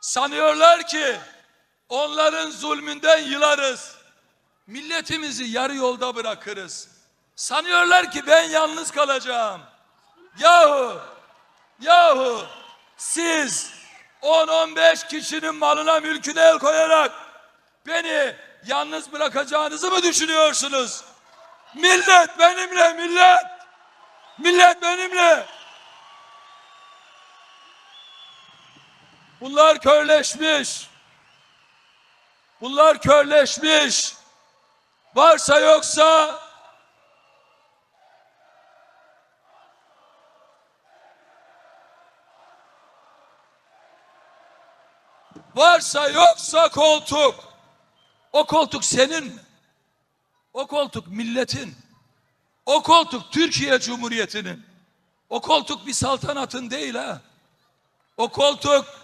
Sanıyorlar ki onların zulmünden yılarız. Milletimizi yarı yolda bırakırız. Sanıyorlar ki ben yalnız kalacağım. Yahu, yahu siz 10-15 kişinin malına mülküne el koyarak beni yalnız bırakacağınızı mı düşünüyorsunuz? Millet benimle millet. Millet benimle. Bunlar körleşmiş. Bunlar körleşmiş. Varsa yoksa varsa yoksa koltuk. O koltuk senin? O koltuk milletin. O koltuk Türkiye Cumhuriyeti'nin. O koltuk bir saltanatın değil ha. O koltuk,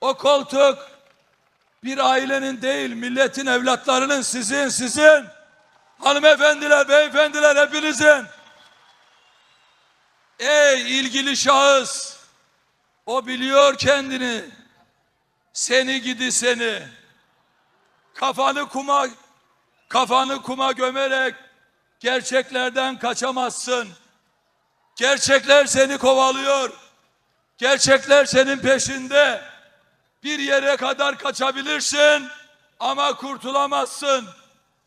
o koltuk bir ailenin değil, milletin evlatlarının sizin, sizin. Hanımefendiler, beyefendiler hepinizin. Ey ilgili şahıs, o biliyor kendini. Seni gidi seni. Kafanı kuma kafanı kuma gömerek gerçeklerden kaçamazsın. Gerçekler seni kovalıyor. Gerçekler senin peşinde. Bir yere kadar kaçabilirsin ama kurtulamazsın.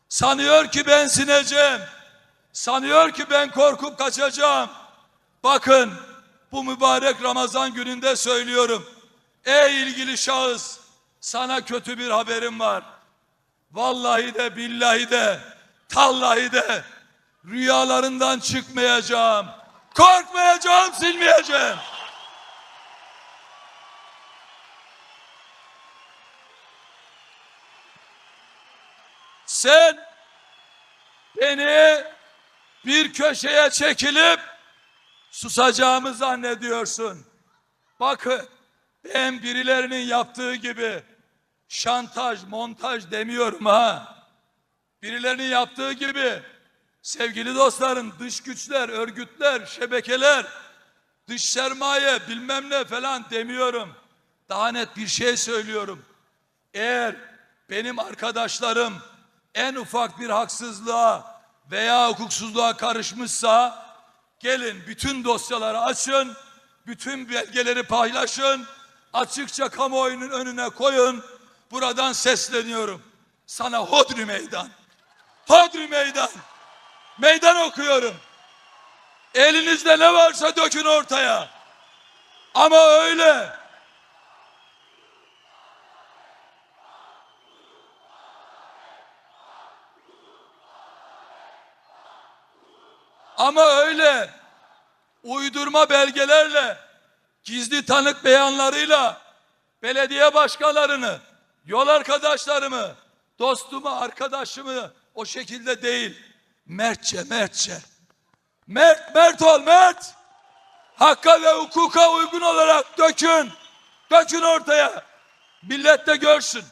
Sanıyor ki ben sineceğim. Sanıyor ki ben korkup kaçacağım. Bakın bu mübarek Ramazan gününde söylüyorum. Ey ilgili şahıs sana kötü bir haberim var. Vallahi de billahi de tallahi de rüyalarından çıkmayacağım. Korkmayacağım silmeyeceğim. Sen beni bir köşeye çekilip susacağımı zannediyorsun. Bakın ben birilerinin yaptığı gibi şantaj, montaj demiyorum ha. Birilerinin yaptığı gibi sevgili dostlarım dış güçler, örgütler, şebekeler, dış sermaye bilmem ne falan demiyorum. Daha net bir şey söylüyorum. Eğer benim arkadaşlarım en ufak bir haksızlığa veya hukuksuzluğa karışmışsa gelin bütün dosyaları açın, bütün belgeleri paylaşın, açıkça kamuoyunun önüne koyun. Buradan sesleniyorum. Sana hodri meydan. Hodri meydan. Meydan okuyorum. Elinizde ne varsa dökün ortaya. Ama öyle Ama öyle uydurma belgelerle, gizli tanık beyanlarıyla belediye başkanlarını, yol arkadaşlarımı, dostumu, arkadaşımı o şekilde değil. Mertçe, mertçe. Mert, mert ol, mert. Hakka ve hukuka uygun olarak dökün. Dökün ortaya. Millet de görsün.